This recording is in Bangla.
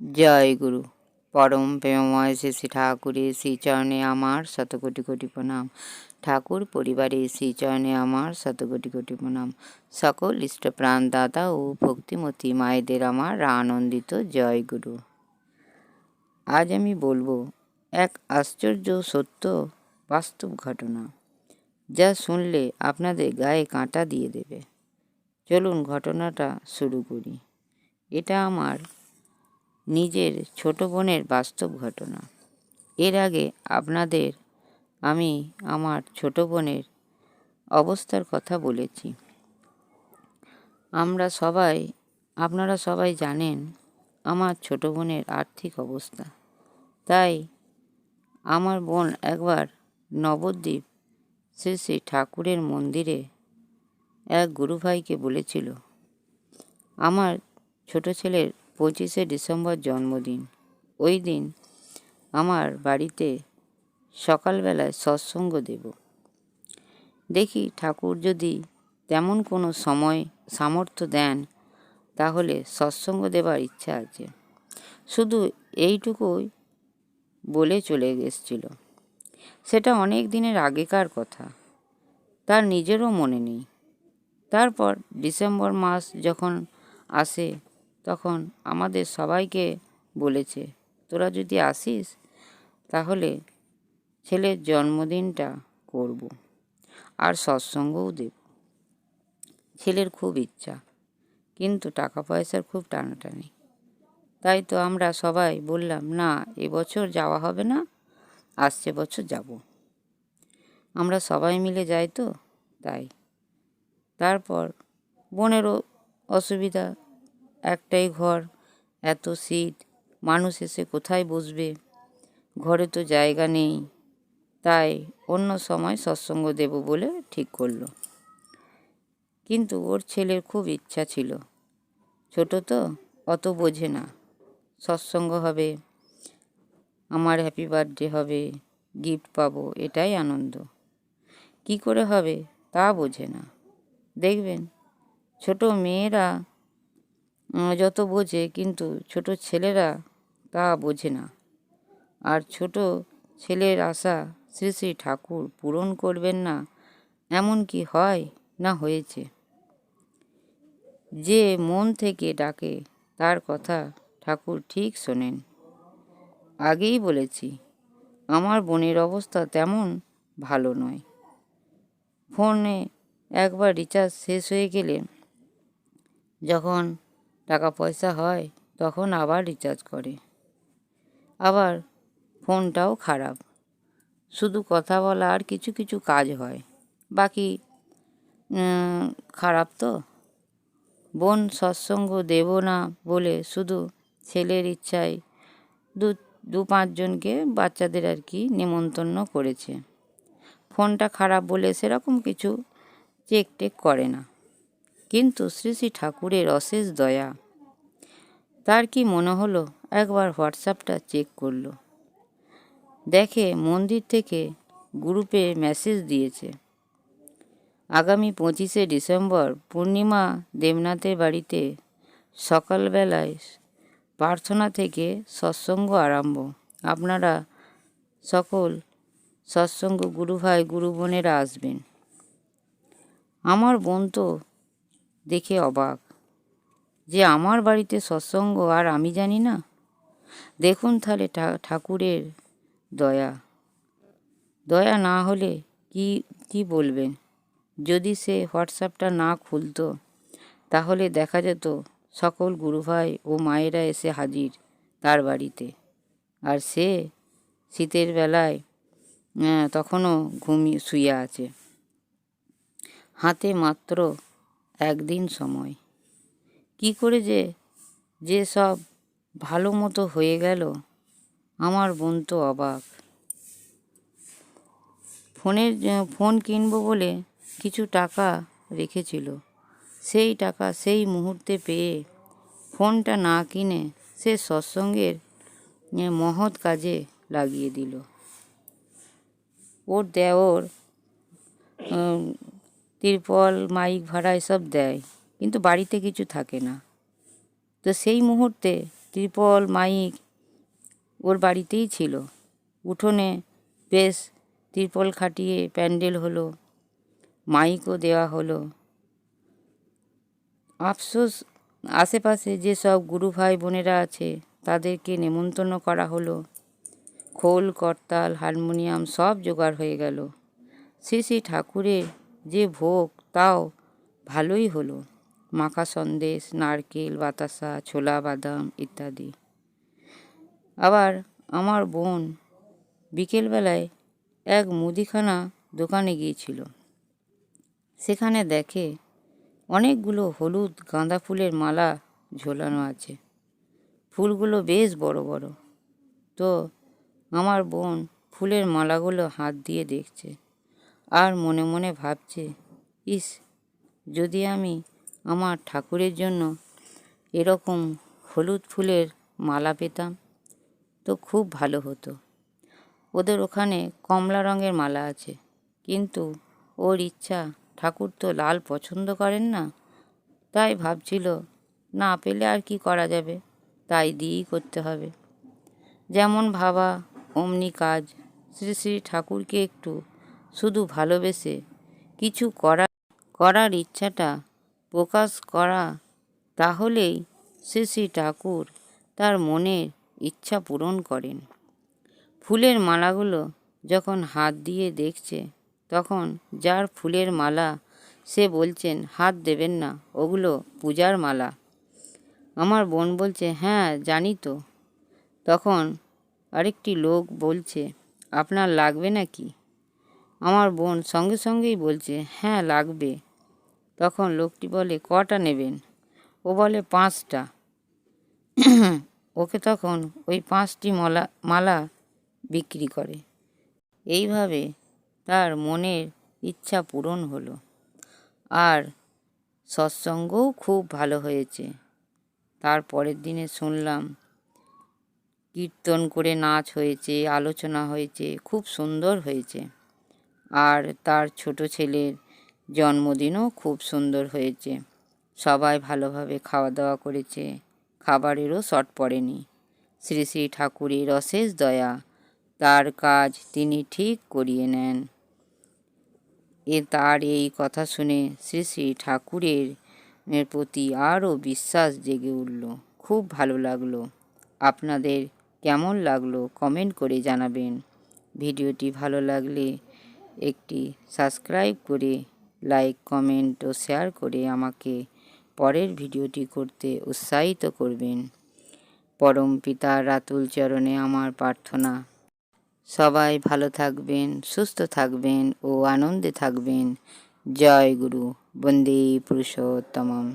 জয় গুরু। পরম প্রেমময় শ্রী শ্রী ঠাকুরের শ্রীচরণে আমার শত কোটি কোটি প্রণাম। ঠাকুর পরিবারে শ্রীচরণে আমার শত কোটি কোটি প্রণাম। সকল ইষ্টপ্রাণ দাদা ও ভক্তিমতী মায়েদের আমার আনন্দিত জয় গুরু। আজ আমি বলব, এক আশ্চর্য সত্য বাস্তব ঘটনা, যা শুনলে আপনাদের গায়ে কাঁটা দিয়ে দেবে। চলুন ঘটনাটা শুরু করি। এটা আমার নিজের ছোট বোনের বাস্তব ঘটনা। এর আগে আপনাদের আমি আমার ছোট বোনের অবস্থার কথা বলেছি। আমরা সবাই, আপনারা সবাই জানেন আমার ছোট বোনের আর্থিক অবস্থা। তাই আমার বোন একবার নবদ্বীপ শ্রী শ্রী ঠাকুরের মন্দিরে এক গুরুভাইকে বলেছিল, আমার ছোট ছেলের পঁচিশে ডিসেম্বর জন্মদিন। ওই দিন আমার বাড়িতে সকালবেলায় সৎসঙ্গ দেব। দেখি ঠাকুর যদি তেমন কোনো সময় সামর্থ্য দেন, তাহলে সৎসঙ্গ দেবার ইচ্ছা আছে। শুধু এইটুকুই বলে চলে গেছিল সেটা অনেক দিনের আগেকার কথা। তার নিজেরও মনে নেই। তারপর ডিসেম্বর মাস যখন আসে তখন আমাদের সবাইকে বলেছে, তোরা যদি আসিস, তাহলে ছেলের জন্মদিনটা করব আর সৎসঙ্গও দেব। ছেলের খুব ইচ্ছা, কিন্তু টাকা পয়সার খুব টানাটানি। তাই তো আমরা সবাই বললাম, না, এবছর যাওয়া হবে না, আসছে বছর যাব। আমরা সবাই মিলে যাই তো? তাই। তারপর বোনেরও অসুবিধা একটাই ঘর, এত শীত মানুষ এসে কোথায় বসবে? ঘরে তো জায়গা নেই। তাই অন্য সময় সৎসঙ্গ দেব বলে ঠিক করল। কিন্তু ওর ছেলের খুব ইচ্ছা ছিল। ছোট তো, অত বোঝে না। সৎসঙ্গ হবে, আমার হ্যাপি বার্থডে হবে গিফট পাবো, এটাই আনন্দ। কি করে হবে তা বোঝে না। দেখবেন, ছোট মেয়েরা যত বোঝে, কিন্তু ছোট ছেলেরা তা বোঝে না। আর ছোট ছেলের আশা শ্রী শ্রী ঠাকুর পূরণ করবেন না, এমন কি হয় না হয়েছে? যে মন থেকে ডাকে, তার কথা ঠাকুর ঠিক শোনেন। আগেই বলেছি, আমার বোনের অবস্থা তেমন ভালো নয়। ফোনে একবার রিচার্জ শেষ হয়ে গেলে, যখন টাকা পয়সা হয়, তখন আবার রিচার্জ করে। আবার ফোনটাও খারাপ। শুধু কথা বলা আর কিছু কিছু কাজ হয়। বাকি খারাপ তো? বোন সৎসঙ্গ দেব না বলে শুধু ছেলের ইচ্ছায় দু দু পাঁচজনকে বাচ্চাদের আর কি নেমন্তন্ন করেছে। ফোনটা খারাপ বলে সেরকম কিছু চেক টেক করে না। কিন্তু শ্রী শ্রী ঠাকুরের অশেষ দয়া। তার কি মনে হলো? একবার হোয়াটসঅ্যাপটা চেক করল। দেখে মন্দির থেকে গ্রুপে মেসেজ দিয়েছে। আগামী পঁচিশে ডিসেম্বর পূর্ণিমা দেবনাথের বাড়িতে সকালবেলায় প্রার্থনা থেকে সৎসঙ্গ আরম্ভ। আপনারা সকল সৎসঙ্গ গুরু ভাই, গুরু বোনেরা আসবেন। আমার বোন তো দেখে অবাক। যে আমার বাড়িতে সৎসঙ্গ আর আমি জানি না? দেখুন তাহলে ঠাকুরের দয়া। দয়া না হলে কি কি বলবেন? যদি সে হোয়াটসঅ্যাপটা না খুলতো, তাহলে দেখা যেত সকল গুরুভাই ও মায়েরা এসে হাজির তার বাড়িতে। আর সে শীতের বেলায় তখনও ঘুমিয়ে শুয়ে আছে। হাতে মাত্র একদিন সময়। কি করে যে যে সব ভালো মতো হয়ে গেল, আমার বোন তো অবাক। ফোনের, ফোন কিনবো বলে কিছু টাকা রেখেছিল। সেই টাকা সেই মুহূর্তে পেয়ে ফোনটা না কিনে সে সৎসঙ্গের মহৎ কাজে লাগিয়ে দিল। ওর দেওর তিরপল, মাইক ভাড়া এসব দেয়, কিন্তু বাড়িতে কিছু থাকে না। তো সেই মুহূর্তে ত্রিপল, মাইক ওর বাড়িতেই ছিল। উঠোনে বেশ ত্রিপল খাটিয়ে প্যান্ডেল হলো, মাইকও দেওয়া হলো। আফসোস, আশেপাশে যেসব গুরু ভাই বোনেরা আছে, তাদেরকে নেমন্তন্ন করা হলো। খোল, করতাল, হারমোনিয়াম সব জোগাড় হয়ে গেল। শ্রী শ্রী ঠাকুরের যে ভোগ, তাও ভালোই হলো। মাখা সন্দেশ, নারকেল, বাতাসা, ছোলা, বাদাম ইত্যাদি। আবার আমার বোন বিকেলবেলায় এক মুদিখানা দোকানে গিয়েছিল। সেখানে দেখে অনেকগুলো হলুদ গাঁদা ফুলের মালা ঝোলানো আছে। ফুলগুলো বেশ বড় বড়। তো আমার বোন ফুলের মালাগুলো হাত দিয়ে দেখছে। আর মনে মনে ভাবছে, ইস, যদি আমি আমার ঠাকুরের জন্য এরকম হলুদ ফুলের মালা পেতাম, তো খুব ভালো হতো। ওদের ওখানে কমলা রঙের মালা আছে, কিন্তু ওর ইচ্ছা, ঠাকুর তো লাল পছন্দ করেন না। তাই ভাবছিল, না পেলে আর কি করা যাবে? তাই দিয়েই করতে হবে। যেমন ভাবা, অমনি কাজ, শ্রী শ্রী ঠাকুরকে একটু শুধু ভালোবেসে কিছু করা, করার ইচ্ছাটা প্রকাশ করা, তাহলেই শ্রী শ্রী ঠাকুর তার মনের ইচ্ছা পূরণ করেন। ফুলের মালাগুলো যখন হাত দিয়ে দেখছে, তখন যার ফুলের মালা সে বলছেন, হাত দেবেন না, ওগুলো পূজার মালা। আমার বোন বলছে হ্যাঁ জানি তো। তখন আরেকটি লোক বলছে, আপনার লাগবে নাকি? আমার বোন সঙ্গে সঙ্গেই বলছে হ্যাঁ লাগবে। তখন লোকটি বলে, কটা নেবেন? ও বলে, পাঁচটা। ওকে তখন ওই পাঁচটি মালা মালা বিক্রি করে। এইভাবে তার মনের ইচ্ছা পূরণ হলো। আর সৎসঙ্গও খুব ভালো হয়েছে। তার পরের দিনে শুনলাম, কীর্তন করে নাচ হয়েছে, আলোচনা হয়েছে, খুব সুন্দর হয়েছে। আর তার ছোট ছেলের জন্মদিনও খুব সুন্দর হয়েছে। সবাই ভালোভাবে খাওয়া দাওয়া করেছে। খাবারেরও শট পড়েনি। শ্রী শ্রী ঠাকুরের অশেষ দয়া। তার কাজ তিনি ঠিক করিয়ে নেন। এ তার এই কথা শুনে শ্রী শ্রী ঠাকুরের প্রতি আরও বিশ্বাস জেগে উঠল। খুব ভালো লাগল। আপনাদের কেমন লাগল কমেন্ট করে জানাবেন। ভিডিওটি ভালো লাগলে একটি সাবস্ক্রাইব করে লাইক কমেন্ট ও শেয়ার করে আমাকে পরের ভিডিওটি করতে উৎসাহিত করবেন। পরম পিতা রাতুল চরণে আমার প্রার্থনা। সবাই ভালো থাকবেন, সুস্থ থাকবেন ও আনন্দে থাকবেন। জয় গুরু, বন্দে পুরুষোত্তমম।